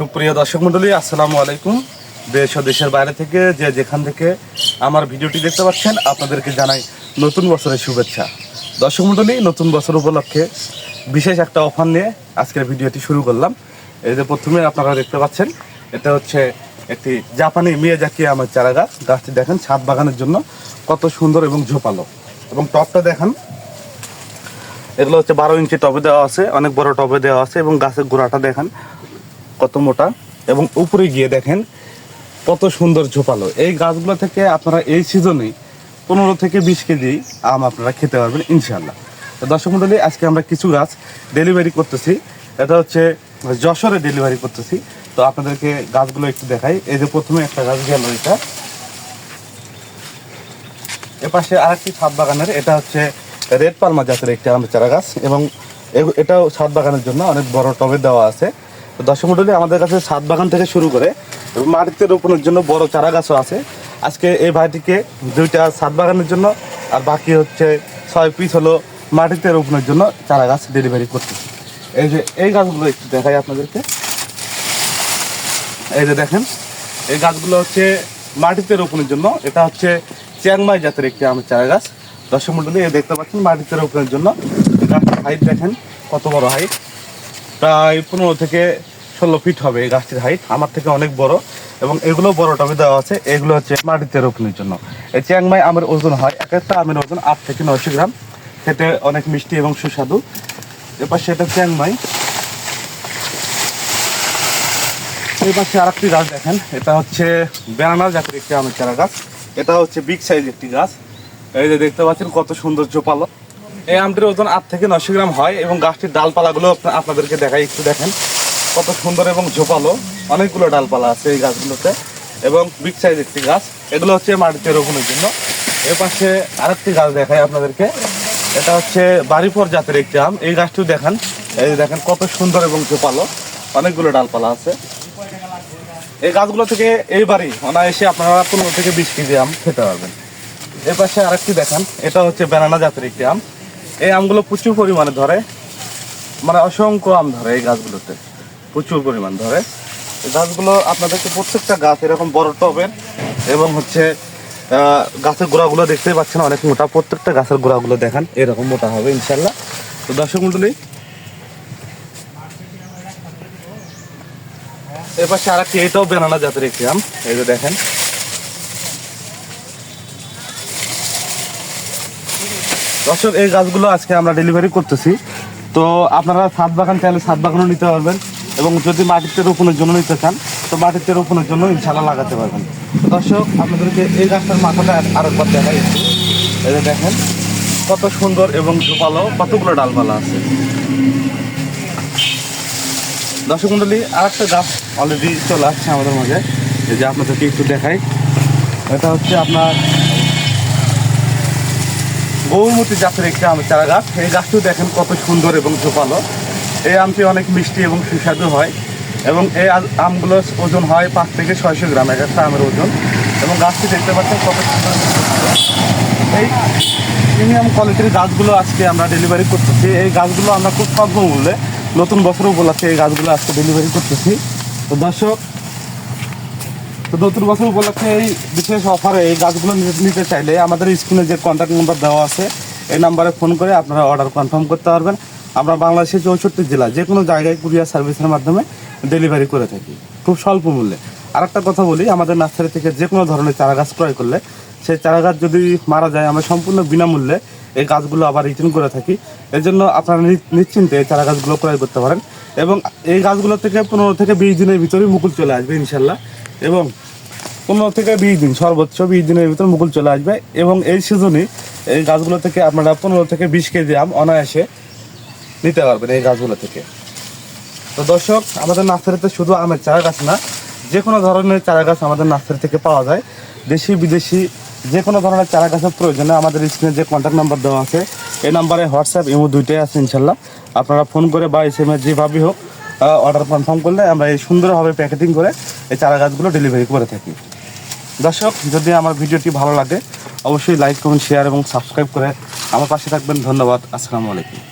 সুপ্রিয় দর্শক মন্ডলী, আসসালামু আলাইকুম। দেশ ও দেশের বাইরে থেকে যে যেখান থেকে আমার ভিডিওটি দেখতে পাচ্ছেন, আপনাদেরকে জানাই নতুন বছরের শুভেচ্ছা। দর্শক মন্ডলী, নতুন বছর উপলক্ষে বিশেষ একটা অফার নিয়ে আজকের ভিডিওটি শুরু করলাম। এই যে প্রথমে আপনারা দেখতে পাচ্ছেন, এটা হচ্ছে একটি জাপানি মিয়াজাকি আমার চারা গাছ গাছটি দেখেন, ছাদ বাগানের জন্য কত সুন্দর এবং ঝোপালো। এবং টপটা দেখেন, এগুলো হচ্ছে বারো ইঞ্চি টবে দেওয়া আছে, অনেক বড় টবে দেওয়া আছে এবং গাছের গোড়াটা দেখেন কত মোটা এবং উপরে গিয়ে দেখেন কত সুন্দর ঝোপালো। এই গাছগুলো থেকে আপনারা এই সিজনে পনেরো থেকে বিশ কেজি আম আপনারা খেতে পারবেন ইনশাল্লাহ দর্শক মন্ডলী, আজকে আমরা কিছু গাছ ডেলিভারি করতেছি। এটা হচ্ছে যশোরে ডেলিভারি করতেছি। তো আপনাদেরকে গাছগুলো একটু দেখাই। এই যে প্রথমে একটা গাছ গেল এটা। এপাশে আরেকটি ছাদ বাগানের, এটা হচ্ছে রেড পালমা জাতের একটি আমের চারা গাছ এবং এটাও ছাদ বাগানের জন্য অনেক বড় টবে দেওয়া আছে। দর্শক মন্ডলী, আমাদের কাছে ছাদ বাগান থেকে শুরু করে মাটিতে রোপণের জন্য বড় চারা গাছও আছে। আজকে এই ভাইটিকে দুইটা ছাদ বাগানের জন্য আর বাকি হচ্ছে ছয় পিস হলো মাটিতে রোপণের জন্য চারা গাছ ডেলিভারি করতেছি এই যে এই গাছগুলো একটু দেখাই আপনাদেরকে। এই যে দেখেন, এই গাছগুলো হচ্ছে মাটিতে রোপণের জন্য। এটা হচ্ছে চ্যাংমাই জাতের একটি আমের চারা গাছ দর্শক মন্ডলী দেখতে পাচ্ছেন মাটিতে রোপণের জন্য। হাইট দেখেন, কত বড় হাইট প্রায় পনেরো থেকে ষোলো ফিট হবে এই গাছটির হাইট আমার থেকে অনেক বড়। এবং এগুলো বড় টবে দেওয়া আছে, এগুলো হচ্ছে মাটিতে রোপণের জন্য। এই চিয়াংমাই আমের ওজন হয়, এক একটা আমের ওজন আট থেকে নয়শো গ্রাম। খেতে অনেক মিষ্টি এবং সুস্বাদু। এবার সেটা চিয়াংমাই। এই পাশে আর একটি গাছ দেখেন, এটা হচ্ছে বেনানা জাতের একটি আমের চারা গাছ। এটা হচ্ছে বিগ সাইজ একটি গাছ। এই যে দেখতে পাচ্ছেন কত সুন্দর জোপালো এই আমটির ওজন আট থেকে নশো গ্রাম হয় এবং গাছটির ডালপালাগুলো আপনাদেরকে দেখাই, একটু দেখেন। কত সুন্দর এবং ঝোপালো অনেকগুলো ডালপালা আছে এই গাছগুলোতে। এবং বিগ সাইজ একটি গাছ। এগুলো হচ্ছে মাটিতে রোপণের জন্য। এ পাশে আরেকটি গাছ দেখায় আপনাদেরকে। এটা হচ্ছে বাড়িপর জাতের একটি আম। এই গাছটিও দেখান। এই দেখেন, কত সুন্দর এবং ঝোপালো অনেকগুলো ডালপালা আছে। এই গাছগুলো থেকে এই এইবারই অনায়াসে আপনারা পনেরো থেকে বিশ কেজি আম খেতে পারবেন। এর পাশে আরেকটি দেখান। এটা হচ্ছে বেনানা জাতের একটি আম। এই আমগুলো প্রচুর পরিমাণে ধরে। মানে অসংখ্য আম ধরে এই গাছগুলোতে। প্রচুর পরিমাণ ধরে। গাছগুলো আপনাদেরকে প্রত্যেকটা গাছ এরকম বড় টবের এবং হচ্ছে গাছের গোড়াগুলো দেখতেই পাচ্ছেন, অনেক মোটা। প্রত্যেকটা গাছের গোড়াগুলো দেখান, এরকম মোটা হবে ইনশাল্লাহ তো দর্শক মন্ডলী পাশে আর একটি এটাও বেনানা জাতের একটি আম। এই যে দেখেন দর্শক, এই গাছগুলো আজকে আমরা ডেলিভারি করতেছি। তো আপনারা ছাদ বাগান চাইলে ছাদ বাগানও নিতে পারবেন এবং যদি মাটিতে রোপণের জন্য নিতে চান, তো মাটিতে রোপণের জন্য ইনশাল্লাহ লাগাতে পারবেন। দর্শক, আপনাদেরকে এই গাছটার মাথাটা আরেকবার দেখাই একটু। এই যে দেখেন, কত সুন্দর এবং ঝোপালো কতগুলো ডালপালা আছে। দর্শক মন্ডলী আর একটা গাছ অলরেডি চলে আসছে আমাদের মাঝে। এই যে আপনাদেরকে একটু দেখাই। এটা হচ্ছে আপনার গৌমতি জাতের একটি আম চারা গাছ এই গাছটিও দেখেন কত সুন্দর এবং ঝোপালো। এই আমটি অনেক মিষ্টি এবং সুস্বাদু হয় এবং এই আ- আমগুলোর ওজন হয় পাঁচ থেকে ছয়শো গ্রাম, এক একটা আমের ওজন। এবং গাছটি দেখতে পাচ্ছেন কত সুন্দর এই প্রিমিয়াম কোয়ালিটির গাছগুলো আজকে আমরা ডেলিভারি করতেছি। এই গাছগুলো আমরা খুব স্বল্প মূল্যে নতুন বছর উপলক্ষে এই গাছগুলো আজকে ডেলিভারি করতেছি। তো দর্শক তো নতুন বছর উপলক্ষে এই বিশেষ অফারে এই গাছগুলো নিতে- চাইলে আমাদের স্ক্রিনে যে কন্ট্যাক্ট নাম্বার দেওয়া আছে, এই নাম্বারে ফোন করে আপনারা অর্ডার কনফার্ম করতে পারবেন। আমরা বাংলাদেশের চৌষট্টি জেলা, যে কোনো জায়গায় কুরিয়ার সার্ভিসের মাধ্যমে ডেলিভারি করে থাকি, খুব স্বল্প মূল্যে। আর একটা কথা বলি, আমাদের নার্সারি থেকে যে কোনো ধরনের চারা গাছ ক্রয় করলে, সেই চারা গাছ যদি মারা যায়, আমরা সম্পূর্ণ বিনামূল্যে এই গাছগুলো আবার রিটার্ন করে থাকি। এর জন্য আপনারা নিশ্চিন্তে এই চারা গাছগুলো ক্রয় করতে পারেন। এবং এই গাছগুলো থেকে পনেরো থেকে বিশ দিনের ভিতরেই মুকুল চলে আসবে, ইনশাল্লাহ। এবং পনেরো থেকে বিশ দিন, সর্বোচ্চ বিশ দিনের ভিতর মুকুল চলে আসবে এবং এই সিজনে এই গাছগুলো থেকে আপনারা পনেরো থেকে বিশ কেজি আম অনায়াসে নিতে পারবেন এই গাছগুলো থেকে। তো দর্শক, আমাদের নার্সারিতে শুধু আমের চারা গাছ না, যে কোনো ধরনের চারা গাছ আমাদের নার্সারি থেকে পাওয়া যায়। দেশি, বিদেশি যে কোনো ধরনের চারা গাছের প্রয়োজনে আমাদের স্ক্রিনে যে কন্ট্যাক্ট নাম্বার দেওয়া আছে, এই নাম্বারে হোয়াটসঅ্যাপ, ইমো দুইটাই আছে ইনশাল্লাহ। আপনারা ফোন করে বা এস এম এস যেভাবেই হোক অর্ডার কনফার্ম করলে আমরা এই সুন্দরভাবে প্যাকেটিং করে এই চারা গাছগুলো ডেলিভারি করে থাকি। দর্শক, যদি আমার ভিডিওটি ভালো লাগে, অবশ্যই লাইক করুন শেয়ার এবং সাবস্ক্রাইব করে আমার পাশে থাকবেন। ধন্যবাদ। আসসালামু আলাইকুম।